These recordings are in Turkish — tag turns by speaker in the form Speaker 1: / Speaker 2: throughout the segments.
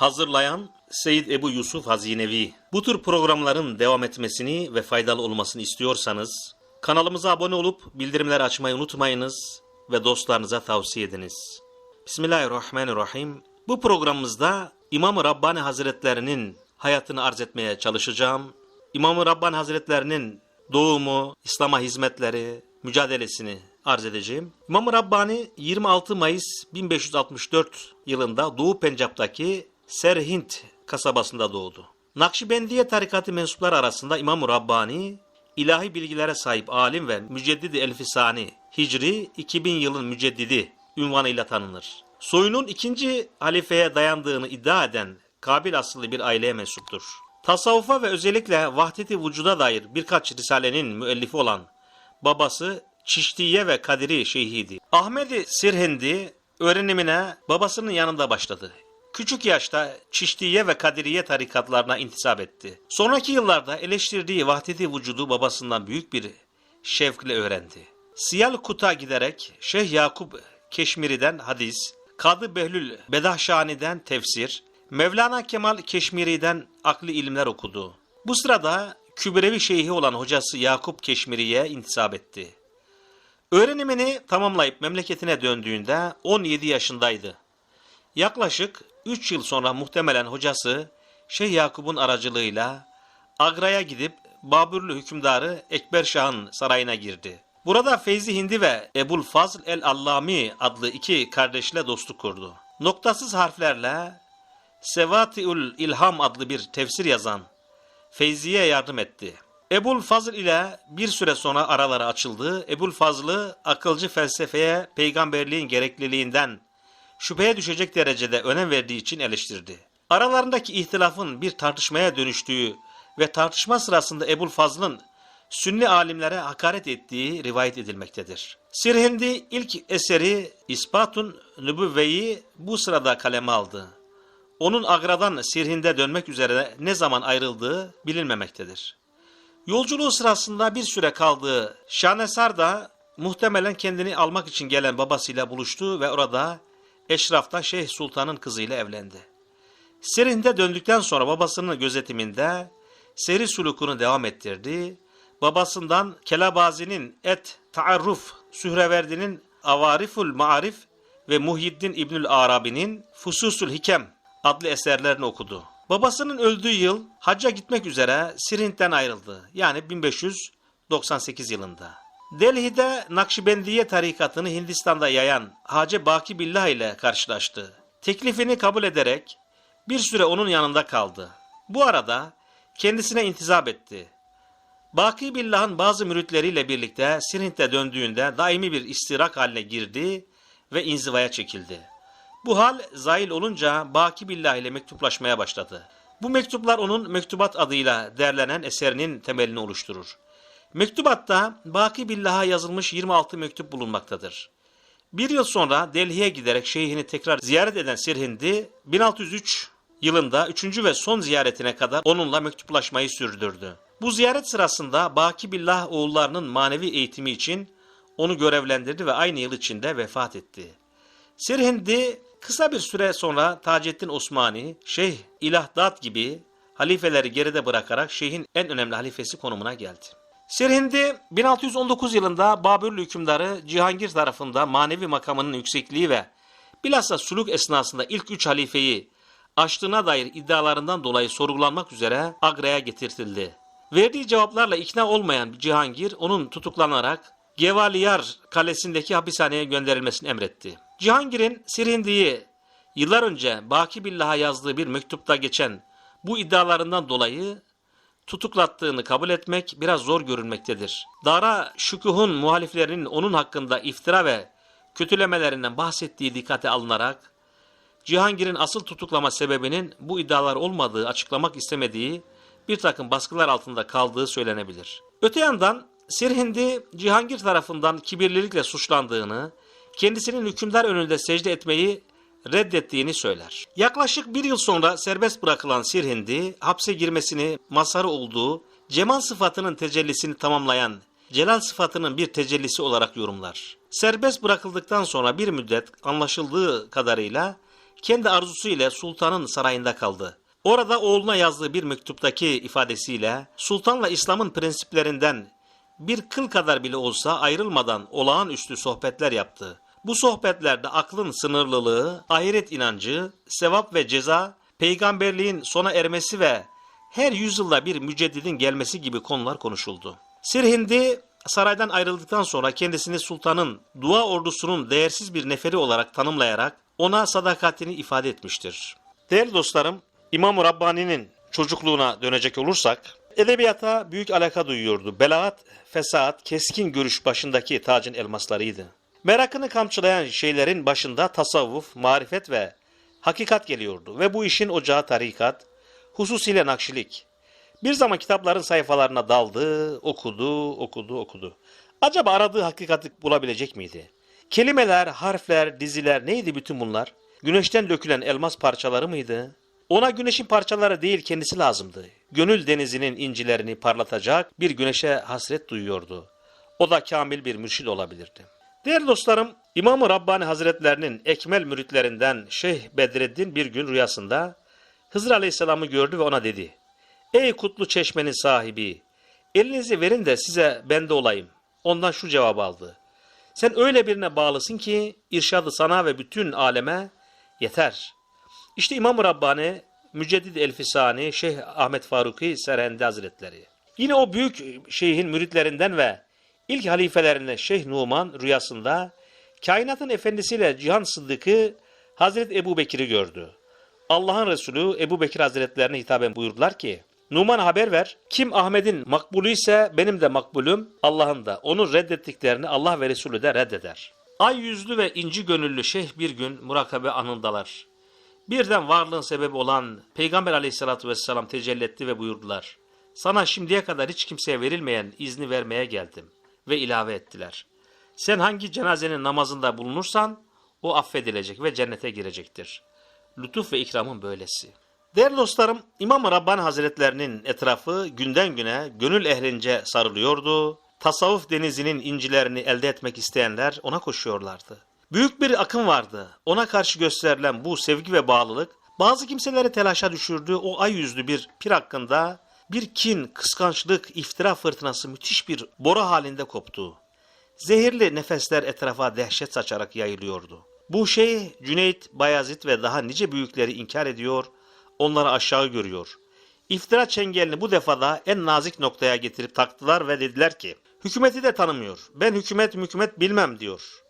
Speaker 1: Hazırlayan Seyyid Ebu Yusuf Hazinevi. Bu tür programların devam etmesini ve faydalı olmasını istiyorsanız kanalımıza abone olup bildirimleri açmayı unutmayınız ve dostlarınıza tavsiye ediniz. Bismillahirrahmanirrahim. Bu programımızda İmam-ı Rabbani Hazretlerinin hayatını arz etmeye çalışacağım. İmam-ı Rabbani Hazretlerinin doğumu, İslam'a hizmetleri, mücadelesini arz edeceğim. İmam-ı Rabbani 26 Mayıs 1564 yılında Doğu Pencap'taki Serhind kasabasında doğdu. Nakşibendiye tarikatı mensupları arasında İmam-ı Rabbani ilahi bilgilere sahip alim ve müceddidi Elfisani Hicri 2000 yılın müceddidi ünvanıyla tanınır. Soyunun ikinci halifeye dayandığını iddia eden Kabil asıllı bir aileye mensuptur. Tasavvufa ve özellikle vahdeti vücuda dair birkaç risalenin müellifi olan babası Çiştiye ve Kadiri Şeyhidi. Ahmedi Sirhindi öğrenimine babasının yanında başladı. Küçük yaşta Çiştiye ve Kadiriye tarikatlarına intisap etti. Sonraki yıllarda eleştirdiği vahdeti vücudu babasından büyük bir şevkle öğrendi. Siyal Kut'a giderek Şeyh Yakup Keşmiri'den hadis, Kadı Behlül Bedahşani'den tefsir, Mevlana Kemal Keşmiri'den akli ilimler okudu. Bu sırada Kübrevi Şeyhi olan hocası Yakup Keşmiri'ye intisap etti. Öğrenimini tamamlayıp memleketine döndüğünde 17 yaşındaydı. Yaklaşık 3 yıl sonra muhtemelen hocası Şeyh Yakup'un aracılığıyla Agra'ya gidip Babürlü hükümdarı Ekber Şah'ın sarayına girdi. Burada Feyzi Hindi ve Ebul Fazl el-Allami adlı iki kardeşle dostluk kurdu. Noktasız harflerle Sevatiül İlham adlı bir tefsir yazan Feyzi'ye yardım etti. Ebul Fazıl ile bir süre sonra araları açıldı. Ebul Fazıl'ı akılcı felsefeye peygamberliğin gerekliliğinden şüpheye düşecek derecede önem verdiği için eleştirdi. Aralarındaki ihtilafın bir tartışmaya dönüştüğü ve tartışma sırasında Ebul Fazıl'ın Sünni alimlere hakaret ettiği rivayet edilmektedir. Sirhindi ilk eseri İspatun Nübüvve'yi bu sırada kaleme aldı. Onun Agra'dan Sirhind'e dönmek üzere ne zaman ayrıldığı bilinmemektedir. Yolculuğu sırasında bir süre kaldığı Şahnesar da muhtemelen kendini almak için gelen babasıyla buluştu ve orada Eşraf'ta Şeyh Sultan'ın kızıyla evlendi. Sirhind'e döndükten sonra babasının gözetiminde seri sulukunu devam ettirdi. Babasından Kelabazi'nin Et Taarruf, Sühreverdi'nin Avariful Maarif ve Muhyiddin İbnül Arabi'nin Fususul Hikem adlı eserlerini okudu. Babasının öldüğü yıl hacca gitmek üzere Sirhint'ten ayrıldı. Yani 1598 yılında. Delhi'de Nakşibendiye tarikatını Hindistan'da yayan Hacı Baki Billah ile karşılaştı. Teklifini kabul ederek bir süre onun yanında kaldı. Bu arada kendisine intizap etti. Baki Billah'ın bazı müritleriyle birlikte Sirhint'e döndüğünde daimi bir istirak haline girdi ve inzivaya çekildi. Bu hal zail olunca Baki Billah ile mektuplaşmaya başladı. Bu mektuplar onun Mektubat adıyla derlenen eserinin temelini oluşturur. Mektubatta Baki Billah'a yazılmış 26 mektup bulunmaktadır. Bir yıl sonra Delhi'ye giderek şeyhini tekrar ziyaret eden Sirhindi 1603 yılında üçüncü ve son ziyaretine kadar onunla mektuplaşmayı sürdürdü. Bu ziyaret sırasında Baki Billah oğullarının manevi eğitimi için onu görevlendirdi ve aynı yıl içinde vefat etti. Sirhindi kısa bir süre sonra Taceddin Osmani, Şeyh İlahdat gibi halifeleri geride bırakarak şeyhin en önemli halifesi konumuna geldi. Sirhindi 1619 yılında Babürlü hükümdarı Cihangir tarafından manevi makamının yüksekliği ve bilhassa suluk esnasında ilk üç halifeyi açtığına dair iddialarından dolayı sorgulanmak üzere Agra'ya getirtildi. Verdiği cevaplarla ikna olmayan Cihangir onun tutuklanarak Gevaliyar kalesindeki hapishaneye gönderilmesini emretti. Cihangir'in Sirhindi'yi yıllar önce Baki Billah'a yazdığı bir mektupta geçen bu iddialarından dolayı tutuklattığını kabul etmek biraz zor görünmektedir. Dara Şükuh'un muhaliflerinin onun hakkında iftira ve kötülemelerinden bahsettiği dikkate alınarak Cihangir'in asıl tutuklama sebebinin bu iddialar olmadığı açıklamak istemediği bir takım baskılar altında kaldığı söylenebilir. Öte yandan Sirhindi Cihangir tarafından kibirlilikle suçlandığını, kendisinin hükümdar önünde secde etmeyi reddettiğini söyler. Yaklaşık bir yıl sonra serbest bırakılan Sirhindi, hapse girmesini mazharı olduğu cemal sıfatının tecellisini tamamlayan celal sıfatının bir tecellisi olarak yorumlar. Serbest bırakıldıktan sonra bir müddet anlaşıldığı kadarıyla kendi arzusu ile sultanın sarayında kaldı. Orada oğluna yazdığı bir mektuptaki ifadesiyle sultanla İslam'ın prensiplerinden bir kıl kadar bile olsa ayrılmadan olağanüstü sohbetler yaptı. Bu sohbetlerde aklın sınırlılığı, ahiret inancı, sevap ve ceza, peygamberliğin sona ermesi ve her yüzyılda bir müceddidin gelmesi gibi konular konuşuldu. Sirhindi saraydan ayrıldıktan sonra kendisini sultanın dua ordusunun değersiz bir neferi olarak tanımlayarak ona sadakatini ifade etmiştir. Değerli dostlarım, İmam-ı Rabbani'nin çocukluğuna dönecek olursak, edebiyata büyük alaka duyuyordu. Belaat, fesat, keskin görüş başındaki tacın elmaslarıydı. Merakını kamçılayan şeylerin başında tasavvuf, marifet ve hakikat geliyordu ve bu işin ocağı tarikat, hususiyle nakşilik. Bir zaman kitapların sayfalarına daldı, okudu, okudu, okudu. Acaba aradığı hakikati bulabilecek miydi? Kelimeler, harfler, diziler neydi bütün bunlar? Güneşten dökülen elmas parçaları mıydı? Ona güneşin parçaları değil kendisi lazımdı. Gönül denizinin incilerini parlatacak bir güneşe hasret duyuyordu. O da kamil bir mürşid olabilirdi. Değerli dostlarım, İmam-ı Rabbani Hazretlerinin ekmel müritlerinden Şeyh Bedreddin bir gün rüyasında Hızır Aleyhisselam'ı gördü ve ona dedi. Ey kutlu çeşmenin sahibi, elinizi verin de size bende olayım. Ondan şu cevabı aldı. Sen öyle birine bağlısın ki irşadı sana ve bütün aleme yeter. İşte İmam-ı Rabbani, Müceddid Elfisani, Şeyh Ahmet Faruki Serhendi Hazretleri. Yine o büyük şeyhin müritlerinden ve ilk halifelerinden Şeyh Numan rüyasında kainatın efendisiyle Cihan Sıddık'ı Hazreti Ebu Bekir'i gördü. Allah'ın Resulü Ebu Bekir Hazretlerine hitaben buyurdular ki, Numan haber ver, kim Ahmet'in makbulü ise benim de makbulüm, Allah'ın da. Onu reddettiklerini Allah ve Resulü de reddeder. Ay yüzlü ve inci gönüllü şeyh bir gün murakabe anındalar. Birden varlığın sebebi olan Peygamber aleyhissalatü vesselam tecelli etti ve buyurdular. Sana şimdiye kadar hiç kimseye verilmeyen izni vermeye geldim. Ve ilave ettiler. Sen hangi cenazenin namazında bulunursan o affedilecek ve cennete girecektir. Lütuf ve ikramın böylesi. Değerli dostlarım, İmam-ı Rabbani Hazretlerinin etrafı günden güne gönül ehlince sarılıyordu. Tasavvuf denizinin incilerini elde etmek isteyenler ona koşuyorlardı. Büyük bir akım vardı. Ona karşı gösterilen bu sevgi ve bağlılık bazı kimseleri telaşa düşürdü. O ay yüzlü bir pir hakkında bir kin, kıskançlık, iftira fırtınası müthiş bir bora halinde koptu. Zehirli nefesler etrafa dehşet saçarak yayılıyordu. Bu şey Cüneyt, Bayezid ve daha nice büyükleri inkar ediyor, onları aşağı görüyor. İftira çengelini bu defada en nazik noktaya getirip taktılar ve dediler ki, hükümeti de tanımıyor, ben hükümet hükümet bilmem diyor.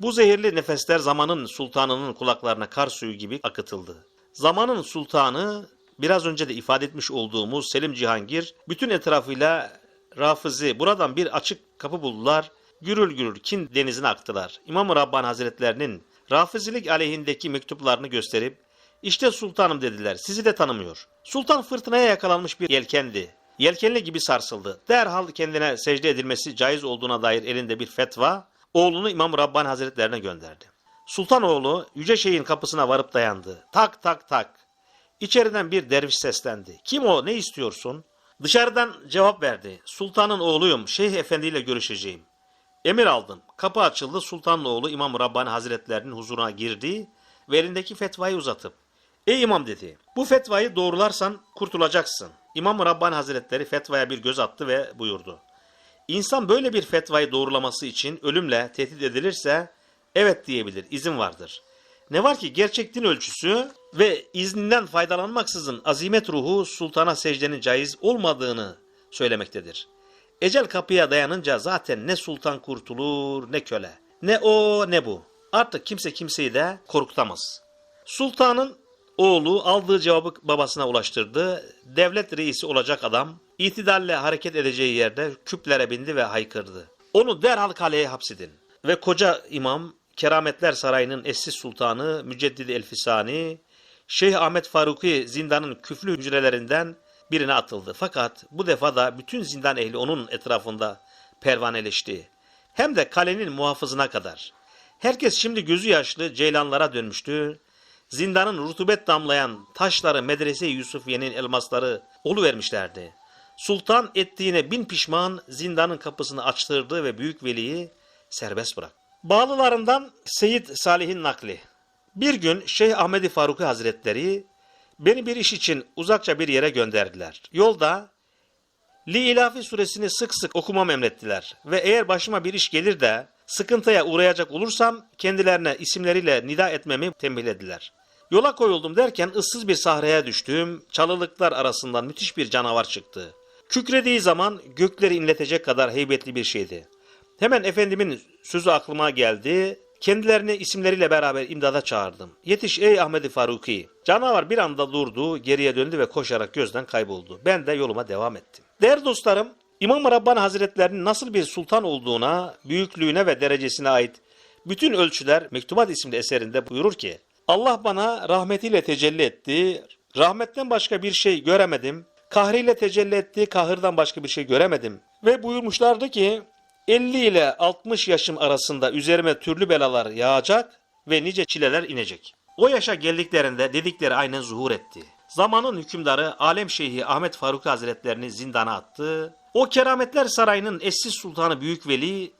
Speaker 1: Bu zehirli nefesler zamanın sultanının kulaklarına kar suyu gibi akıtıldı. Zamanın sultanı biraz önce de ifade etmiş olduğumuz Selim Cihangir bütün etrafıyla Rafizi buradan bir açık kapı buldular. Gürül gürül kin denizine aktılar. İmam-ı Rabbani Hazretlerinin Rafizilik aleyhindeki mektuplarını gösterip işte sultanım dediler sizi de tanımıyor. Sultan fırtınaya yakalanmış bir yelkendi. Yelkenli gibi sarsıldı. Derhal kendine secde edilmesi caiz olduğuna dair elinde bir fetva oğlunu İmam Rabbani Hazretlerine gönderdi. Sultan oğlu Yüce Şeyh'in kapısına varıp dayandı. Tak tak tak. İçeriden bir derviş seslendi. Kim o ne istiyorsun? Dışarıdan cevap verdi. Sultanın oğluyum. Şeyh Efendi ile görüşeceğim. Emir aldım. Kapı açıldı. Sultanın oğlu İmam Rabbani Hazretlerinin huzuruna girdi ve elindeki fetvayı uzatıp Ey imam dedi. Bu fetvayı doğrularsan kurtulacaksın. İmam Rabbani Hazretleri fetvaya bir göz attı ve buyurdu. İnsan böyle bir fetvayı doğrulaması için ölümle tehdit edilirse evet diyebilir, izin vardır. Ne var ki gerçek din ölçüsü ve izninden faydalanmaksızın azimet ruhu sultana secdenin caiz olmadığını söylemektedir. Ecel kapıya dayanınca zaten ne sultan kurtulur ne köle. Ne o ne bu. Artık kimse kimseyi de korkutamaz. Sultanın oğlu aldığı cevabı babasına ulaştırdı. Devlet reisi olacak adam itidalle hareket edeceği yerde küplere bindi ve haykırdı. Onu derhal kaleye hapsedin. Ve koca imam Kerametler Sarayı'nın eski sultanı Müceddidi Elfisani, Şeyh Ahmet Faruki zindanın küflü hücrelerinden birine atıldı. Fakat bu defa da bütün zindan ehli onun etrafında pervaneleşti. Hem de kalenin muhafızına kadar. Herkes şimdi gözü yaşlı ceylanlara dönmüştü. Zindanın rutubet damlayan taşları medrese Yusufiye'nin elmasları vermişlerdi. Sultan ettiğine bin pişman zindanın kapısını açtırdı ve büyük veliyi serbest bıraktı. Bağlılarından Seyit Salih'in nakli. Bir gün Şeyh Ahmedi Faruki Hazretleri beni bir iş için uzakça bir yere gönderdiler. Yolda Li İlafi suresini sık sık okumam emrettiler ve eğer başıma bir iş gelir de sıkıntıya uğrayacak olursam kendilerine isimleriyle nida etmemi tembihlediler. Yola koyuldum derken ıssız bir sahraya düştüm, çalılıklar arasından müthiş bir canavar çıktı. Kükrediği zaman gökleri inletecek kadar heybetli bir şeydi. Hemen efendimin sözü aklıma geldi. Kendilerini isimleriyle beraber imdada çağırdım. Yetiş ey Ahmedi Faruki. Canavar bir anda durdu, geriye döndü ve koşarak gözden kayboldu. Ben de yoluma devam ettim. Değerli dostlarım, İmam Rabbani Hazretlerinin nasıl bir sultan olduğuna, büyüklüğüne ve derecesine ait bütün ölçüler Mektubat isimli eserinde buyurur ki, Allah bana rahmetiyle tecelli etti, rahmetten başka bir şey göremedim, kahriyle tecelli etti, kahırdan başka bir şey göremedim. Ve buyurmuşlardı ki, 50 ile 60 yaşım arasında üzerime türlü belalar yağacak ve nice çileler inecek. O yaşa geldiklerinde dedikleri aynen zuhur etti. Zamanın hükümdarı Alem Şeyhi Ahmet Faruk Hazretlerini zindana attı. O kerametler sarayının eşsiz sultanı Büyük Veli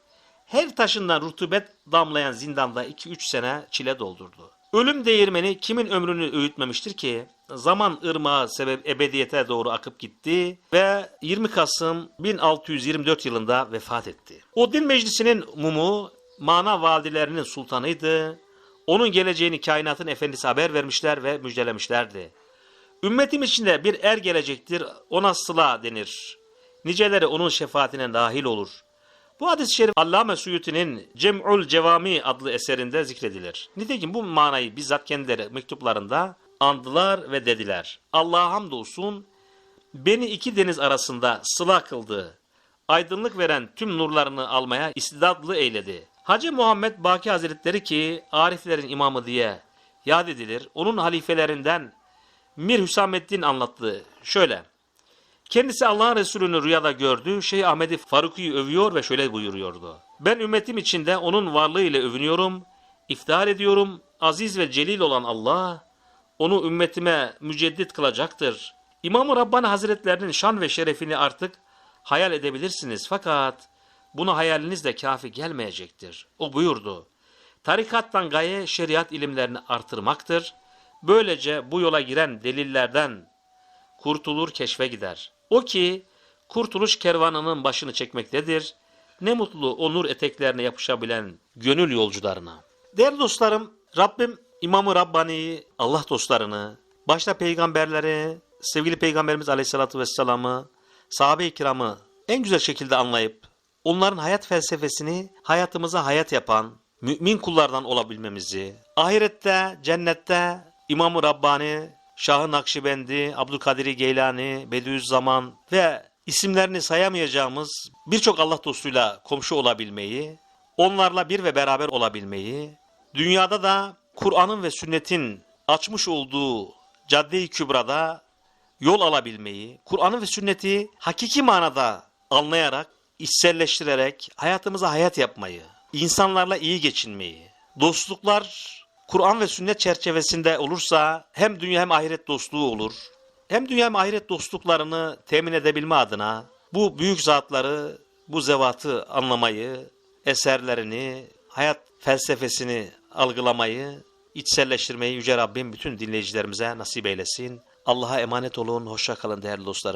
Speaker 1: her taşından rutubet damlayan zindanda 2-3 sene çile doldurdu. Ölüm değirmeni kimin ömrünü öğütmemiştir ki? Zaman ırmağı sebep ebediyete doğru akıp gitti ve 20 Kasım 1624 yılında vefat etti. O din meclisinin mumu mana vadilerinin sultanıydı. Onun geleceğini kainatın efendisi haber vermişler ve müjdelemişlerdi. Ümmetim içinde bir er gelecektir, ona sıla denir. Niceleri onun şefaatine dahil olur. Bu hadis-i şerif Allame Suyuti'nin Cem'ul Cevami adlı eserinde zikredilir. Nitekim bu manayı bizzat kendileri mektuplarında andılar ve dediler. Allah'a hamdolsun beni iki deniz arasında sıla kıldı. Aydınlık veren tüm nurlarını almaya istidadlı eyledi. Hacı Muhammed Baki Hazretleri ki Ariflerin imamı diye yad edilir. Onun halifelerinden Mir Hüsamettin anlattı. Şöyle. Kendisi Allah'ın Resulü'nü rüyada gördü. Şeyh Ahmedi Faruki'yi övüyor ve şöyle buyuruyordu. Ben ümmetim içinde onun varlığıyla övünüyorum, iftihar ediyorum. Aziz ve celil olan Allah, onu ümmetime müceddit kılacaktır. İmam-ı Rabbani Hazretlerinin şan ve şerefini artık hayal edebilirsiniz. Fakat bunu hayalinizle kafi gelmeyecektir. O buyurdu. Tarikattan gaye şeriat ilimlerini artırmaktır. Böylece bu yola giren delillerden kurtulur keşfe gider. O ki kurtuluş kervanının başını çekmektedir. Ne mutlu o nur eteklerine yapışabilen gönül yolcularına. Değerli dostlarım, Rabbim İmam-ı Rabbani'yi, Allah dostlarını, başta peygamberleri, sevgili peygamberimiz Aleyhisselatü Vesselam'ı, sahabe-i kiramı en güzel şekilde anlayıp, onların hayat felsefesini hayatımıza hayat yapan, mümin kullardan olabilmemizi, ahirette, cennette İmam-ı Rabbani, Şah-ı Nakşibendi, Abdülkadir Geylani, Bediüzzaman ve isimlerini sayamayacağımız birçok Allah dostuyla komşu olabilmeyi, onlarla bir ve beraber olabilmeyi, dünyada da Kur'an'ın ve sünnetin açmış olduğu cadde-i kübrada yol alabilmeyi, Kur'an'ı ve sünneti hakiki manada anlayarak, içselleştirerek hayatımıza hayat yapmayı, insanlarla iyi geçinmeyi, dostluklar Kur'an ve sünnet çerçevesinde olursa hem dünya hem ahiret dostluğu olur. Hem dünya hem ahiret dostluklarını temin edebilme adına bu büyük zatları, bu zevatı anlamayı, eserlerini, hayat felsefesini algılamayı, içselleştirmeyi Yüce Rabbim bütün dinleyicilerimize nasip eylesin. Allah'a emanet olun, hoşça kalın değerli dostlarım.